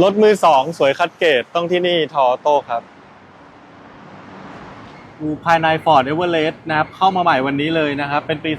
รถมือสองสวยคัดเกรดต้องที่นี่ทอโต้ครับ ดูภายใน Ford Everest นะครับ เข้ามาใหม่วันนี้เลยนะครับ เป็นปี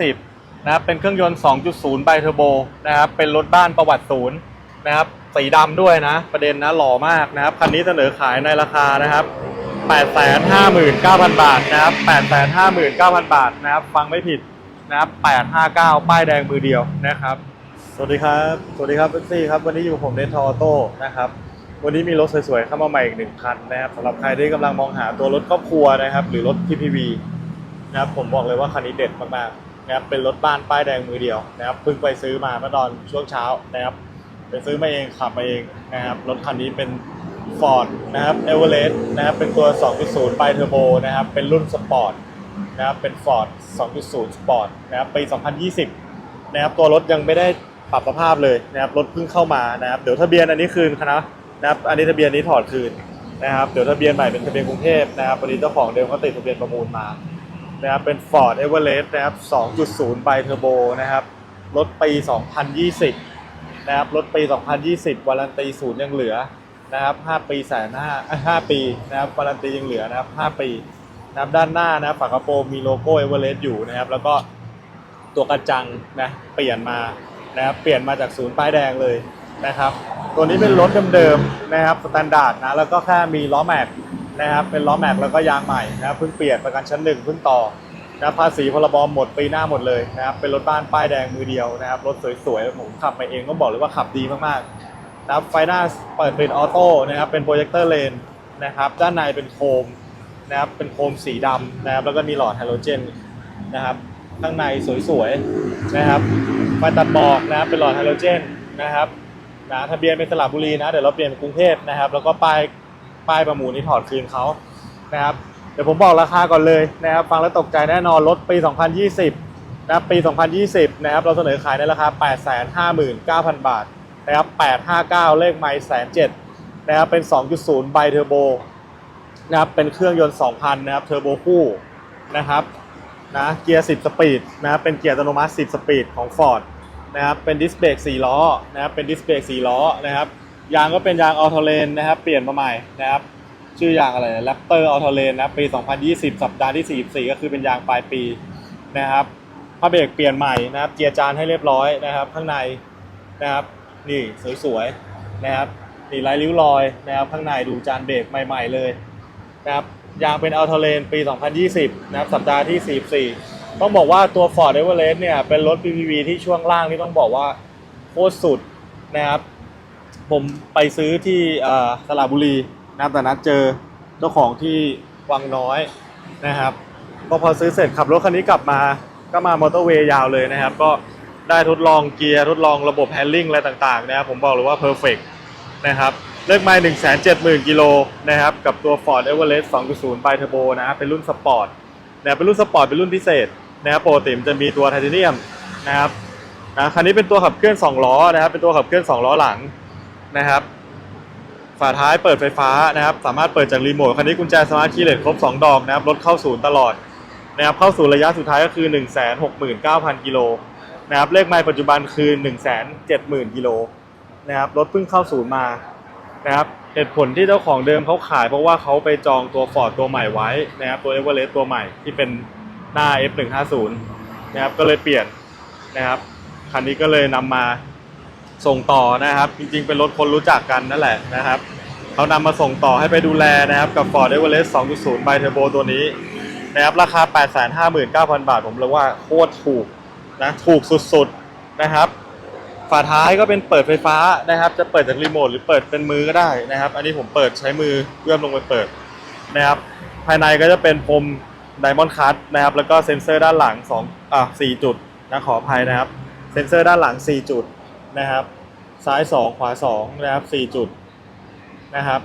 2020 นะครับ เป็นเครื่องยนต์ 2.0 ไบเทอร์โบนะครับ เป็นรถบ้านประวัติศูนย์นะครับสีดำด้วยนะ ประเด็นนะหล่อมากนะครับ คันนี้เสนอขายในราคานะครับ 859,000 บาทนะครับ 859,000 บาทนะครับ ฟังไม่ผิดนะครับ 859 ป้ายแดงมือเดียวนะครับ สวัสดีครับ สวัสดีครับเอซี่ครับ วันนี้อยู่ผมเดนทอโต้นะครับ วันนี้มีรถสวยๆ เข้ามาใหม่อีกหนึ่งคันนะครับสำหรับใครที่กำลังมองหาตัวรถครอบครัวนะครับ หรือรถ PPV นะครับ ผมบอกเลยว่าคันนี้เด็ดมากๆนะครับ เป็นรถบ้านป้ายแดงมือเดียวนะครับ เพิ่งไปซื้อมาเมื่อตอนช่วงเช้านะครับ ไปซื้อมาเองขับมาเองนะครับ รถคันนี้เป็น Ford นะครับ Everest นะครับ เป็นตัว 2.0ไบเทอร์โบนะครับ เป็นรุ่นสปอร์ตนะครับ เป็น Ford 2.0 Sport นะครับ ปี 2020 นะครับ ตัวรถยังไม่ได้ ปรับสภาพเลยนะครับรถเพิ่งเข้ามานะครับเดี๋ยวทะเบียนอันนี้คืนนะนะครับอันนี้ทะเบียนนี้ถอดคืนนะครับเดี๋ยวทะเบียนใหม่เป็นทะเบียนกรุงเทพนะครับพอดีเจ้าของเดิมเขาติดทะเบียนประมูลมานะครับเป็น Ford Everest นะครับ 2.0 ไบเทอร์โบนะครับรถปี 2020 นะครับรถปี 2020 วารันตีศูนย์ยังเหลือนะครับ 5 ปีแสนห้า5ปีนะครับวารันตียังเหลือนะครับ 5 ปีนะครับด้านหน้านะฝากระโปรงมีโลโก้ Everest อยู่นะครับ แล้วก็ตัวกระจังนะเปลี่ยนมา นะครับเปลี่ยนมาจากศูนย์ป้ายแดงเลยนะครับ ตัวนี้เป็นรถเดิมๆนะครับสแตนดาร์ดนะแล้วก็แค่มีล้อแม็กนะครับเป็นล้อแม็กแล้วก็ยางใหม่นะครับเพิ่งเปลี่ยนประกันชั้นหนึ่งเพิ่งต่อนะภาษีพรบหมดปีหน้าหมดเลยนะครับเป็นรถบ้านป้ายแดงมือเดียวนะครับรถสวยๆผมขับมาเองก็บอกเลยว่าขับดีมากๆนะครับไฟหน้าเปิดเป็นออโต้นะครับเป็นโปรเจคเตอร์เลนนะครับด้านในเป็นโคมนะครับเป็นโคมสีดำนะครับแล้วก็มีหลอดไฮโดรเจนนะครับ ข้างในสวยๆนะครับไฟตัดหมอกนะครับเป็นหลอดไฮโดรเจนนะครับนะทะเบียนเป็นสระบุรีนะเดี๋ยวเราเปลี่ยนเป็นกรุงเทพนะครับ แล้วก็ป้ายป้ายประมูลนี่ถอดคืนเขานะครับเดี๋ยวผมบอกราคาก่อนเลยนะครับ ฟังแล้วตกใจแน่นอนรถปี 2020นะปี 2020 นะครับ เราเสนอขายในราคา 859,000 บาทนะครับ 859 เลขไมล์แสนเจ็ดนะครับเป็น 2.0 ไบเทอร์โบนะครับเป็นเครื่องยนต์ 2,000 นะครับเทอร์โบคู่นะครับ นะเกียร์ 10 สปีดนะครับเป็นเกียร์อัตโนมัติ 10 สปีดของ Ford นะครับเป็นดิสเบรก4ล้อนะครับเป็นดิสเบรก4ล้อนะครับยางก็เป็นยางออโตเลนนะครับเปลี่ยนมาใหม่นะครับชื่อยางอะไรแรปเตอร์ออโตเลนนะปี 2020 สัปดาห์ที่ 44 ก็คือเป็นยางปลายปีนะครับผ้าเบรกเปลี่ยนใหม่นะครับเกียร์จานให้เรียบร้อยนะครับข้างในนะครับนี่สวยๆนะครับนี่ลายริ้วรอยนะครับข้างในดูจานเบรกใหม่ ๆเลยนะครับ ยางเป็นออโตเลนปี 2020 นะครับสัปดาห์ที่ 44 ต้องบอกว่าตัว Ford Everest เนี่ยเป็นรถ PPV ที่ช่วงล่างที่ต้องบอกว่าโคตรสุดนะครับ ผมไปซื้อที่สระบุรีนะครับแต่นัดเจอเจ้าของที่วังน้อยนะครับก็พอซื้อเสร็จขับรถคันนี้กลับมาก็มามอเตอร์เวย์ยาวเลยนะครับ ก็ได้ทดลองเกียร์ทดลองระบบแฮนดิ้งอะไรต่างๆนะครับผมบอกเลยว่าเพอร์เฟกนะครับ เลขไมล์1 7 0 0 0 0กิโลนะครับ กับตัว Ford Everest 2.0ไบเทอร์โบนะครับเป็นรุ่นสปอร์ตนะเป็นรุ่นสปอร์ตเป็นรุ่นพิเศษนะครับปกติมันจะมีตัวไทเทเนียมนะครับนะคันนี้เป็นตัวขับเคลื่อน 2 ล้อนะครับ เป็นตัวขับเคลื่อน 2 ล้อหลังนะครับ ฝาท้ายเปิดไฟฟ้านะครับ สามารถเปิดจากรีโมทคันนี้กุญแจสมาร์ทคีย์เลสครบ 2 ดอกนะครับรถเข้าศูนย์ตลอดนะครับเข้าสู่ระยะสุดท้ายก็คือ 169,000 กิโลนะครับเลขไมล์ปัจจุบันคือ 170,000 กิโลนะครับรถเพิ่งเข้าศูนย์มา นะครับเหตุผลที่เจ้าของเดิมเขาขายเพราะว่าเขาไปจองตัว Ford ตัวใหม่ไว้นะครับตัว Everest ตัวใหม่ที่เป็นหน้า F150 นะครับก็เลยเปลี่ยนนะครับคันนี้ก็เลยนำมาส่งต่อนะครับ จริงๆ เป็นรถคนรู้จักกันนั่นแหละนะครับเขานำมาส่งต่อให้ไปดูแลนะครับกับ Ford Everest 2.0ไบเทอร์โบตัวนี้นะครับราคา 859,000 บาทผมเลยว่าโคตรถูกนะถูกสุดๆนะครับ ฝาท้ายก็เป็นเปิดไฟฟ้านะครับ จะเปิดจากรีโมทหรือเปิดเป็นมือก็ได้นะครับ อันนี้ผมเปิดใช้มือเอื้อมลงไปเปิดนะครับ ภายในก็จะเป็นพรมไดมอนด์คัตนะครับ แล้วก็เซ็นเซอร์ด้านหลัง2อะ4จุดนะขออภัยนะครับ เซ็นเซอร์ด้านหลัง 4 จุดนะครับ ซ้าย 2 ขวา 2 นะครับ 4 จุดนะครับ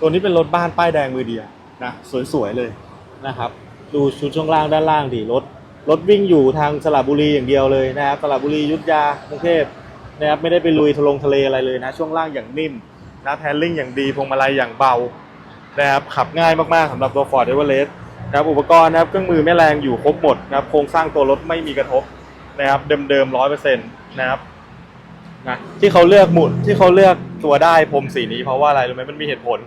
ตัวนี้เป็นรถบ้านป้ายแดงมือเดียวนะสวยๆเลยนะครับ ดูชุดช่วงล่างด้านล่างดิรถรถวิ่งอยู่ทางสระบุรีอย่างเดียวเลยนะครับสระบุรียุทธยากรุงเทพ นะครับไม่ได้ไปลุยทะลงทะเลอะไรเลยนะ ช่วงล่างอย่างนิ่มนะแฮนลิ่งอย่างดีพวงมาลัยอย่างเบานะครับขับง่ายมากๆสำหรับตัว Ford Everest นะครับอุปกรณ์นะครับเครื่องมือแม่แรงอยู่ครบหมดนะครับโครงสร้างตัวรถไม่มีกระทบนะครับเดิมๆร้อยเปอร์เซ็นต์นะครับนะที่เขาเลือกหมุดที่เขาเลือกตัวได้พรมสีนี้เพราะว่าอะไรรู้ไหมมันมีเหตุผล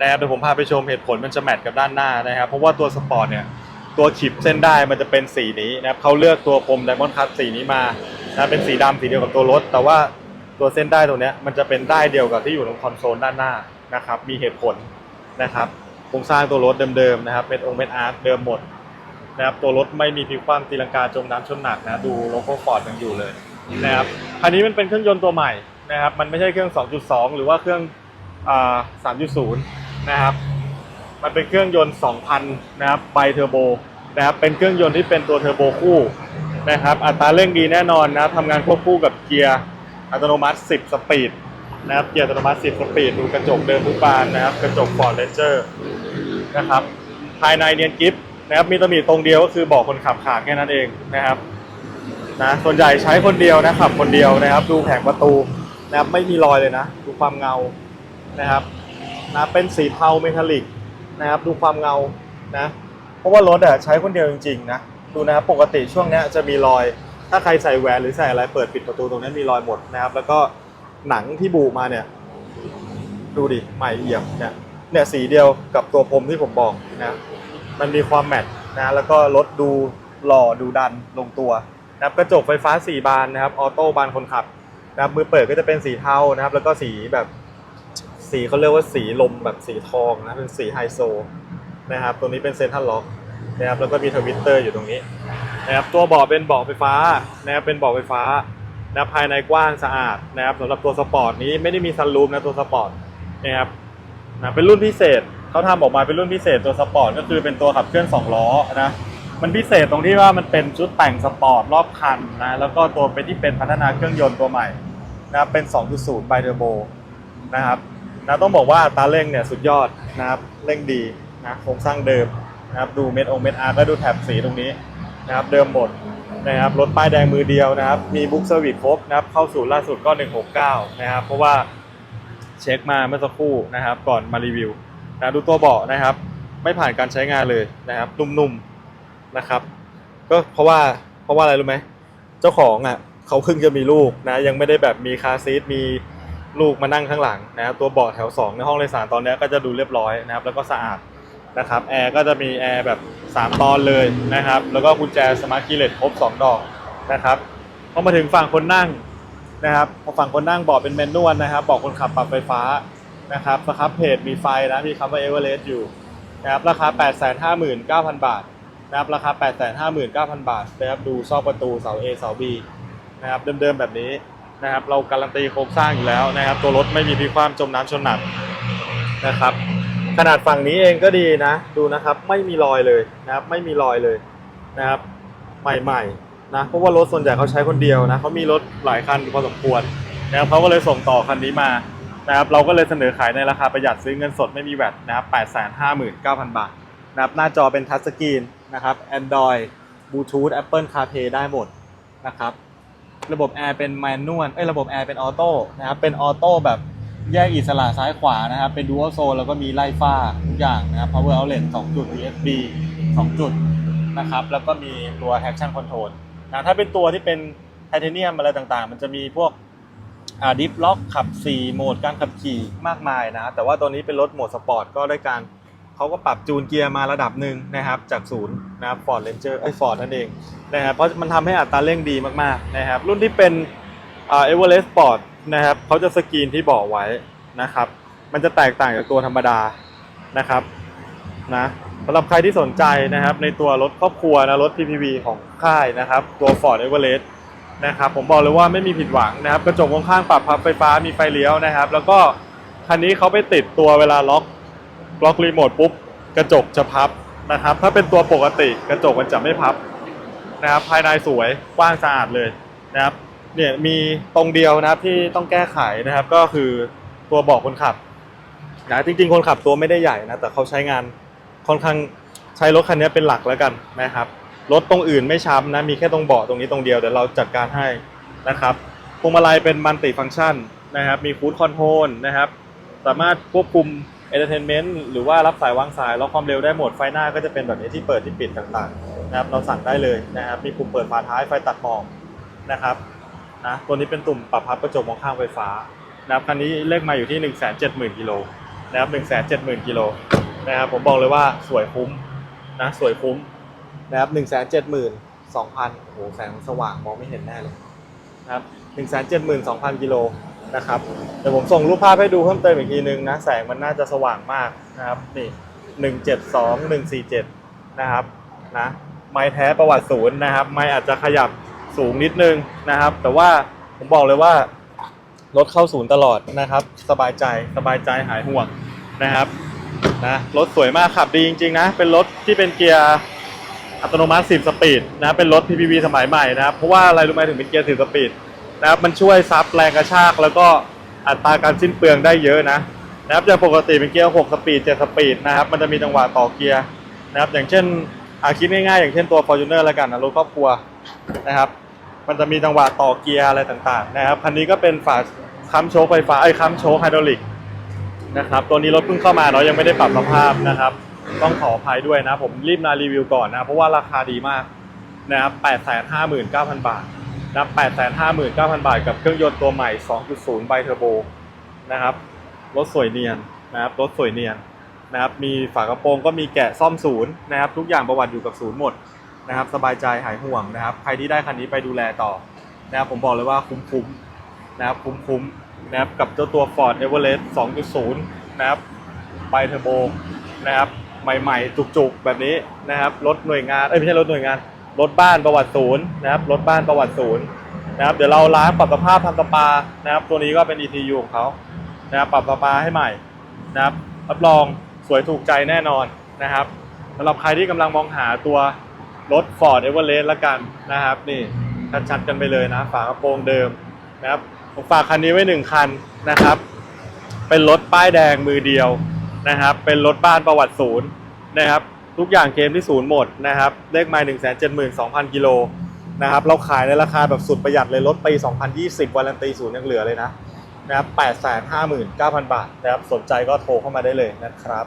นะครับเดี๋ยวผมพาไปชมเหตุผลมันจะแมทกับด้านหน้านะครับ เพราะว่าตัวสปอร์ตเนี่ยตัวขีบเส้นได้มันจะเป็นสีนี้นะครับเขาเลือกตัวพรมไดมอนด์คัตสีนี้มา นะเป็นสีดำสีเดียวกับตัวรถ แต่ว่าตัวเส้นได้ตัวเนี้ยมันจะเป็นได้เดียวกับที่อยู่ตรงคอนโซลด้านหน้านะครับมีเหตุผลนะครับโครงสร้างตัวรถเดิมๆนะครับเป็นองค์เป็นอาร์คเดิมหมดนะครับตัวรถไม่มีพลิกคว่ำตีลังกาจมน้ำชนหนักนะดูโลโก้ฟอร์ดยังอยู่เลยนะครับคันนี้มันเป็นเครื่องยนต์ตัวใหม่นะครับมันไม่ใช่เครื่อง 2.2 หรือว่าเครื่อง3.0 นะครับ มันเป็นเครื่องยนต์ 2,000 นะครับไบเทอร์โบนะครับ เป็นเครื่องยนต์ที่เป็นตัวเทอร์โบคู่ นะครับ อัตราเร่งดีแน่นอนนะครับทำงานควบคู่กับเกียร์อัตโนมัติ 10 สปีดนะครับ เกียร์อัตโนมัติ 10 สปีด ดูกระจกเดิมทุกบานนะครับ กระจกฟอร์ดเรนเจอร์นะครับ ภายในเนียนกิฟนะครับ มีตำหนิตรงเดียวก็คือบอกคนขับขาดแค่นั้นเองนะครับ นะ ส่วนใหญ่ใช้คนเดียวนะขับคนเดียวนะครับ ดูแผงประตูนะครับ ไม่มีรอยเลยนะ ดูความเงา นะครับ นะ เป็นสีเทาเมทัลลิกนะครับ ดูความเงา นะ เพราะว่ารถอะใช้คนเดียวจริงๆนะ ดูนะครับปกติช่วงเนี้ยจะมีรอย ถ้าใครใส่แหวนหรือใส่อะไรเปิดปิดประตูตรงนี้มีรอยหมดนะครับ แล้วก็หนังที่บูมาเนี่ย ดูดิใหม่เอี่ยมเนี่ยเนี่ยสีเดียวกับตัวพรมที่ผมบอกนะมันมีความแมทนะแล้วก็รถดูหล่อดูดันลงตัวนะครับกระจกไฟฟ้า 4 บานนะครับออโต้บานคนขับนะครับมือเปิดก็จะเป็นสีเทานะครับ แล้วก็สีแบบสีเขาเรียกว่าสีลมแบบสีทองนะเป็นสีไฮโซนะครับตรงนี้เป็นเซนทรัลล็อก นะครับแล้วก็มีทวิตเตอร์อยู่ตรงนี้นะครับตัวเบาะเป็นเบาะไฟฟ้านะครับเป็นเบาะไฟฟ้านะครับภายในกว้างสะอาดนะครับสำหรับตัวสปอร์ตนี้ไม่ได้มีซันรูมนะตัวสปอร์ตนะครับนะเป็นรุ่นพิเศษเขาทำออกมาเป็นรุ่นพิเศษตัวสปอร์ตก็คือเป็นตัวขับเคลื่อน2ล้อนะมันพิเศษตรงที่ว่ามันเป็นชุดแต่งสปอร์ตรอบคันนะแล้วก็ตัวเป็นที่เป็นพัฒนาเครื่องยนต์ตัวใหม่นะครับเป็น 2.0ไบเทอร์โบนะครับนะต้องบอกว่าตาเร่งเนี่ยสุดยอดนะครับเร่งดีนะโครงสร้างเดิม นะครับดูเม็ดองเม็ดอาร์ก็ดูแถบสีตรงนี้นะครับเดิมหมดนะครับรถป้ายแดงมือเดียวนะครับมีบุ๊กเซอร์วิสครบนะครับเข้าสู่ล่าสุดก็ 169 นะครับ เพราะว่าเช็คมาเมื่อสักครู่นะครับ ก่อนมารีวิวนะดูตัวเบาะนะครับ ไม่ผ่านการใช้งานเลยนะครับนุ่มๆนะครับ ก็เพราะว่าเพราะว่าอะไรรู้ไหมเจ้าของอะเขาเพิ่งจะมีลูกนะยังไม่ได้แบบมีคาซีทมีลูกมานั่งข้างหลังนะครับตัวเบาะแถว2ในห้องโดยสารตอนนี้ก็จะดูเรียบร้อยนะครับแล้วก็สะอาด นะครับแอร์ก็จะมีแอร์แบบ 3 ตอนเลยนะครับ แล้วก็กุญแจสมาร์ทคีย์เลสครบ 2 ดอกนะครับพอมาถึงฝั่งคนนั่งนะครับพอฝั่งคนนั่งเบาะเป็นแมนนวลนะครับเบาะคนขับปรับไฟฟ้านะครับสครับเพจมีไฟนะมีคำว่าเอเวอเรสต์อยู่นะครับราคา 859,000 บาทนะครับราคา 859,000 บาทนะครับดูซอกประตูเสา A เสา B นะครับเดิมๆแบบนี้นะครับเราการันตีโครงสร้างอยู่แล้วนะครับ ตัวรถไม่มีพิคว่ำจมน้ำชนหนักนะครับ ขนาดฝั่งนี้เองก็ดีนะ ดูนะครับไม่มีรอยเลยนะครับ ไม่มีรอยเลยนะครับ ใหม่ๆนะเพราะว่ารถส่วนใหญ่เขาใช้คนเดียวนะเขามีรถหลายคันพอสมควรนะครับเขาก็เลยส่งต่อคันนี้มานะครับ เราก็เลยเสนอขายในราคาประหยัดซื้อเงินสดไม่มีแวตนะครับ859,000 บาทนะครับหน้าจอเป็นทัชสกรีนนะครับ Android Bluetooth Apple CarPlay ได้หมดนะครับ ระบบแอร์เป็นแมนนวลเอ้ยระบบแอร์เป็นออโต้นะครับเป็นออโต้แบบ แยกอิสระซ้ายขวานะครับ เป็นดูอัลโซแล้วก็มีไล่ฟ้าทุกอย่างนะครับ power outlet 2จุด USB 2 จุดนะครับ แล้วก็มีตัว traction control นะถ้าเป็นตัวที่เป็นไทเทเนียมอะไรต่างๆ มันจะมีพวกดิฟล็อกขับ 4 โหมดการขับขี่มากมายนะ แต่ว่าตัวนี้เป็นรถโหมดสปอร์ตก็ได้การเขาก็ปรับจูนเกียร์มาระดับหนึ่งนะครับ จากศูนย์นะครับ Ford Ranger ไอ้ Ford นั่นเองนะครับเพราะมันทำให้อัตราเร่งดีมากๆนะครับ รุ่นที่เป็นเอ่อเวอเรสต์สปอร์ตนะครับเขาจะสกรีนที่บาะไว้นะครับ มันจะแตกต่างจากตัวธรรมดานะครับนะสำหรับใครที่สนใจนะครับ ในตัวรถครอบครัวนะรถ PPV ของค่ายนะครับ ตัว Ford Everest นะครับผมบอกเลยว่าไม่มีผิดหวังนะครับ กระจกข้างปรับพับไฟฟ้ามีไฟเลี้ยวนะครับ แล้วก็คันนี้เขาไปติดตัวเวลาล็อกล็อกรีโมทปุ๊บกระจกจะพับนะครับ ถ้าเป็นตัวปกติกระจกมันจะไม่พับนะครับ ภายในสวยกว้างสะอาดเลยนะครับ เนี่ยมีตรงเดียวนะครับที่ต้องแก้ไขนะครับ ก็คือตัวเบาะคนขับนะจริงๆ คนขับตัวไม่ได้ใหญ่นะแต่เขาใช้งานค่อนข้างใช้รถคันนี้เป็นหลักแล้วกันนะครับรถตรงอื่นไม่ช้ำนะมีแค่ตรงเบาะตรงนี้ตรงเดียวเดี๋ยวเราจัดการให้นะครับพวงมาลัยเป็นมัลติฟังก์ชันนะครับมีฟูดคอนโทรลนะครับสามารถควบคุมเอนเตอร์เทนเมนต์หรือว่ารับสายวางสายล็อกความเร็วได้หมดไฟหน้าก็จะเป็นแบบนี้ที่เปิดที่ปิดต่างๆนะครับเราสั่งได้เลยนะครับมีปุ่มเปิดฝาท้ายไฟตัดหมอกนะครับ นะตัวนี้เป็นตุ่มปรับพับกระจกมองข้างไฟฟ้านะครับคันนี้เลขมาอยู่ที่ 1 7 0 0 0 0กิโลนะครับ1 7 0 0 0 0กิโลนะครับผมบอกเลยว่าสวยคุ้มนะสวยคุ้มนะครับ1 7 2 0 0 0โอ้โหแสงสว่างมองไม่เห็นแน่เลยนะครับ1 7 2 0 0 0กิโลนะครับเดี๋ยวผมส่งรูปภาพให้ดูเพิ่มเติมอีกทีนึงนะแสงมันน่าจะสว่างมากนะครับนี่172 147นะครับนะไม้แท้ประวัติศูนย์นะครับ ไม้อาจจะขยับ สูงนิดนึงนะครับ แต่ว่าผมบอกเลยว่ารถเข้าศูนย์ตลอดนะครับ สบายใจสบายใจหายห่วงนะครับนะรถสวยมากขับดีจริงๆนะ เป็นรถที่เป็นเกียร์อัตโนมัติ 10 สปีดนะเป็นรถ PPV สมัยใหม่นะครับ เพราะว่าอะไรรู้ไหมถึงเป็นเกียร์ 10 สปีดนะครับมันช่วยซับแรงกระชากแล้วก็อัตราการสิ้นเปลืองได้เยอะนะนะครับจากปกติเป็นเกียร์ 6 สปีด 7 สปีดนะครับมันจะมีจังหวะต่อเกียร์นะครับอย่างเช่นอาคิดง่ายๆ อย่างเช่นตัว Fortuner แล้วกันนะรถครอบครัว นะครับ มันจะมีจังหวะต่อเกียร์อะไรต่างๆนะครับคันนี้ก็เป็นฝาค้ำโชคไฟฟ้าไอ้ค้ำโชคไฮดรอลิกนะครับตัวนี้รถเพิ่งเข้ามาเนาะยังไม่ได้ปรับสภาพนะครับ ต้องขออภัยด้วยนะ ผมรีบมารีวิวก่อนนะเพราะว่าราคาดีมากนะครับ859,000 บาทนะ859,000 บาท กับเครื่องยนต์ตัวใหม่ 2.0 ไบเทอร์โบนะครับรถสวยเนียนนะครับรถสวยเนียนนะครับมีฝากระโปรงก็มีแกะซ่อมศูนย์นะครับทุกอย่างประวัติอยู่กับศูนย์หมด นะครับสบายใจหายห่วงนะครับ ใครที่ได้คันนี้ไปดูแลต่อนะครับผมบอกเลยว่าคุ้มๆนะครับคุ้มๆนะครับกับเจ้าตัว Ford Everest 2.0 นะครับไบเทอร์โบนะครับใหม่ๆ จุกๆ แบบนี้นะครับรถหน่วยงานเอ้ยไม่ใช่รถหน่วยงานรถบ้านประวัติศูนย์นะครับรถบ้านประวัติศูนย์นะครับเดี๋ยวเราล้างปรับสภาพทำสปานะครับ ตัวนี้ก็เป็น ETU ของเขานะครับปรับสปาให้ใหม่นะครับรับรองสวยถูกใจแน่นอนนะครับสำหรับใครที่กำลังมองหาตัว รถ Ford Everest ละกันนะครับ นี่ชัดๆกันไปเลยนะ ฝากระโปรงเดิมนะครับผมฝากคันนี้ไว้หนึ่งคันนะครับ เป็นรถป้ายแดงมือเดียวนะครับ เป็นรถบ้านประวัติศูนย์นะครับ ทุกอย่างเคมที่ศูนย์หมดนะครับ เลขไมล์หนึ่งแสนเจ็ดหมื่นสองพันกิโลนะครับ เราขายในราคาแบบสุดประหยัดเลยรถปี 2020 วารันตีศูนย์ยังเหลือเลยนะนะครับ859,900 บาทนะครับ สนใจก็โทรเข้ามาได้เลยนะครับ